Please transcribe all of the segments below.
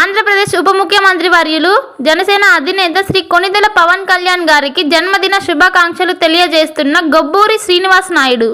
ఆంధ్రప్రదేశ్ ఉప ముఖ్యమంత్రి వర్యులు జనసేన అధినేత శ్రీ కొనిదెల పవన్ కళ్యాణ్ గారికి జన్మదిన శుభాకాంక్షలు తెలియజేస్తున్న Gobburi Srinivas Naidu.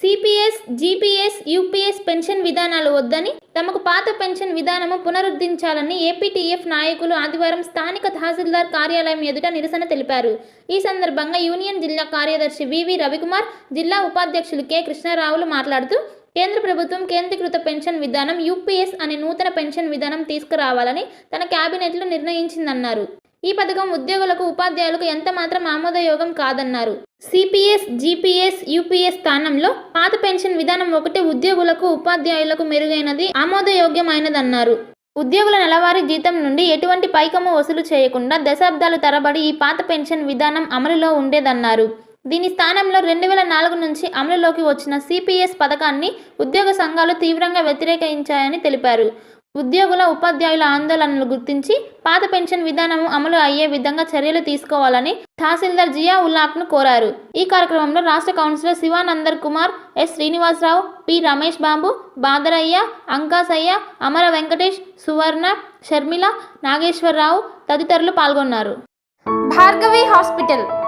CPS GPS UPS pension విధానాలు వద్దని తమకు పాత పెన్షన్ విధానము పునరుద్ధరించాలని ఏపీటీఎఫ్ నాయకులు ఆదివారం స్థానిక తహసీల్దార్ కార్యాలయం ఎదుట నిరసన తెలిపారు. ఈ సందర్భంగా యూనియన్ జిల్లా కార్యదర్శి వివి రవికుమార్ జిల్లా ఉపాధ్యక్షులు కె కృష్ణారావులు మాట్లాడుతూ కేంద్ర ప్రభుత్వం కేంద్రీకృత పెన్షన్ విధానం యూపీఎస్ అనే నూతన పెన్షన్ విధానం తీసుకురావాలని తన కేబినెట్లో నిర్ణయించిందన్నారు. ఈ పథకం ఉద్యోగులకు ఉపాధ్యాయులకు ఎంత మాత్రం ఆమోదయోగం కాదన్నారు. సిపిఎస్ జిపిఎస్ యూపీఎస్ స్థానంలో పాత పెన్షన్ విధానం ఒకటి ఉద్యోగులకు ఉపాధ్యాయులకు మెరుగైనది ఆమోదయోగ్యమైనదన్నారు. ఉద్యోగుల నెలవారీ జీతం నుండి ఎటువంటి పైకము వసూలు చేయకుండా దశాబ్దాలు తరబడి ఈ పాత పెన్షన్ విధానం అమలులో ఉండేదన్నారు. దీని స్థానంలో రెండు వేల నాలుగు నుంచి అమలులోకి వచ్చిన సిపిఎస్ పథకాన్ని ఉద్యోగ సంఘాలు తీవ్రంగా వ్యతిరేకించాయని తెలిపారు. ఉద్యోగుల ఉపాధ్యాయుల ఆందోళనలు గుర్తించి పాత పెన్షన్ విధానం అమలు అయ్యే విధంగా చర్యలు తీసుకోవాలని తహసీల్దార్ జియా ఉల్లాక్ను కోరారు. ఈ కార్యక్రమంలో రాష్ట్ర councillor Shivanandar Kumar S. Srinivasarao P. Ramesh Babu Badarayya Ankasayya Amara Venkatesh Suvarna Sharmila Nageswararao తదితరులు పాల్గొన్నారు. భార్గవి హాస్పిటల్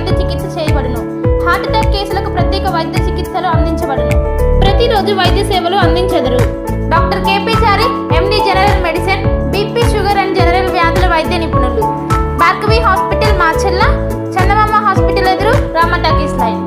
వైద్య చికిత్స చేయబడును. హార్ట్ అటాక్ కేసులకు ప్రత్యేక వైద్య చికిత్సలు అందించబడును. ప్రతిరోజు వైద్య సేవలు అందించెదరు. Doctor KP Chari MD general medicine BP sugar and general వ్యాధుల వైద్య నిపుణులు. భార్గవి హాస్పిటల్ మార్చెల్లా చందమామ హాస్పిటల్ ఎదురు రామటాకీస్ లైన్.